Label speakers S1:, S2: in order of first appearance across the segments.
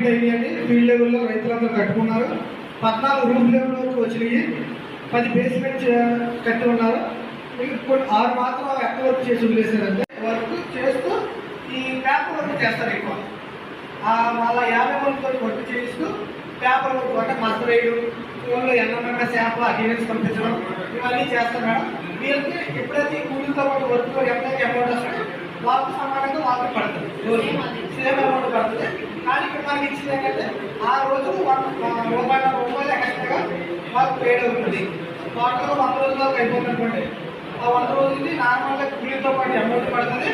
S1: Complete అయ్యాయండి field లెవెల్లో రైతులందరూ కట్టుకున్నారు. పద్నాలుగు రూమ్ లెవెల్ వరకు వచ్చినాయి. పది బేస్మెంట్ కట్టి ఉన్నారు. ఇంకా కొన్ని ఆరు మాత్రం ఎక్క వర్క్ చేసి వదిలేశారంటే వర్క్ చేస్తూ ఈ పేపర్ వర్క్ చేస్తారు ఎక్కువ. మళ్ళా యాభై మందితో వర్క్ చేస్తూ పేపర్ వర్క్ అంటే మసలు వేయడం ఫోన్లో ఎన్నమన్న శాప అటెండెన్స్ పంపించడం ఇవన్నీ చేస్తారు మేడం. వీళ్ళకి ఎప్పుడైతే ఈ పాటు వర్క్ ఎప్పుడైతే అమౌంట్ వస్తుందో వాళ్ళకి సమానంగా వాళ్ళకి పడుతుంది రోజు సేమ్ అమౌంట్ పడుతుంది కానీ ఇక్కడ ఇచ్చింది ఏంటంటే ఆ రోజు వన్ రూపాయల రూపాయలు ఎక్స్ట్రాగా వాళ్ళకి పేడ్ అవుతుంది టోటల్గా వంద రోజుల వరకు అయిపోతుంది ఆ వంద రోజులకి నార్మల్గా కూలీతో పాటు అమౌంట్ పడుతుంది.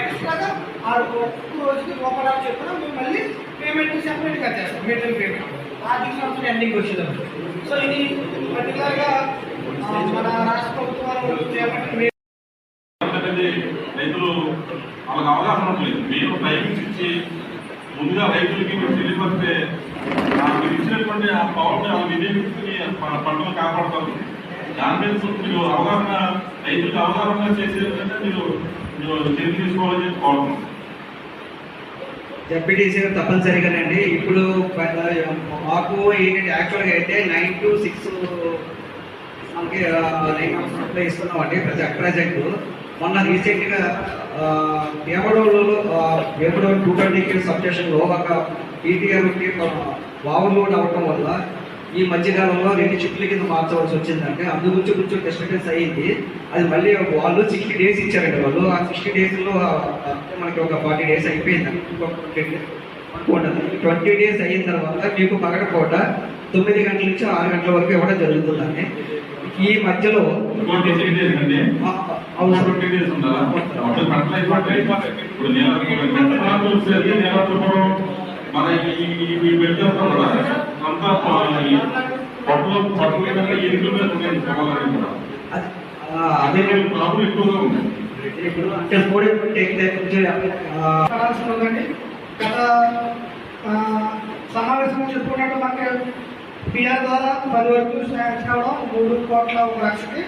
S1: ఎక్స్ట్రాగా ఆ ఒక్క రోజుకి రూపాయలు చెప్పిన మేము మళ్ళీ పేమెంట్ సెపరేట్గా చేస్తాం. మెటీరియల్ పేమెంట్ ఆర్థిక సంవత్సరం ఎండింగ్ వచ్చేదాం సో ఇది పర్టికులర్గా మన రాష్ట్ర ప్రభుత్వాలు చేపట్టిన
S2: రైతులు వాళ్ళకి అవగాహన ఉంటుంది మీరు టైమింగ్స్ ఇచ్చి ముందుగా రైతులకి మీరు తెలియపరిస్తే మీరు ఇచ్చినటువంటి ఆ పవర్ని వాళ్ళు వినియోగించుకుని మన పంటలు కాపాడతారు. దాని మీద మీరు అవగాహన రైతులకు అవగాహన చేసేదంటే మీరు మీరు చర్య తీసుకోవాలని చెప్పి కోరుతున్నాం
S3: జడ్పీటీసీ తప్పనిసరిగానండి ఇప్పుడు మాకు ఏంటంటే యాక్చువల్గా అయితే నైన్ టు సిక్స్ మనకి నైన్ అవర్స్ సప్లై ఇస్తున్నామండి ప్రతి ప్రాజెక్టు మొన్న రీసెంట్గా వేమడోలో వేమడో టూ ట్వంటీ సబ్ స్టేషన్లో ఒక ఈటీఆర్కి వావులోడ్ అవ్వటం వల్ల ఈ మధ్యకాలంలో రెండు చిప్ల కింద మార్చవలసి వచ్చిందంటే అందు గురించి కొంచెం డిస్టర్బెన్స్ అయ్యింది. అది మళ్ళీ వాళ్ళు సిక్స్టీ డేస్ ఇచ్చారండి వాళ్ళు. ఆ సిక్స్టీ డేస్లో మనకి ఒక ఫార్టీ డేస్ అయిపోయింది. అనుకోండి ట్వంటీ డేస్ అయిన తర్వాత మీకు పగటపూట తొమ్మిది గంటల నుంచి ఆరు గంటల వరకు ఇవ్వడం జరుగుతుందండి. ఈ మధ్యలో
S2: మన ఈ కూడా అంతా పొట్టలు మీద మీద ఉన్నాయి కూడా.
S3: అది-
S2: ప్రాబ్లం ఎక్కువగా ఉంది.
S3: ఇప్పుడు అంటే కోడి
S1: గత సమావేశంలో చెప్పుకున్నట్టు మనకి పిఆర్ ద్వారా పది వరకు శాంక్షన్ అవడం కోట్ల ఒక లక్షకి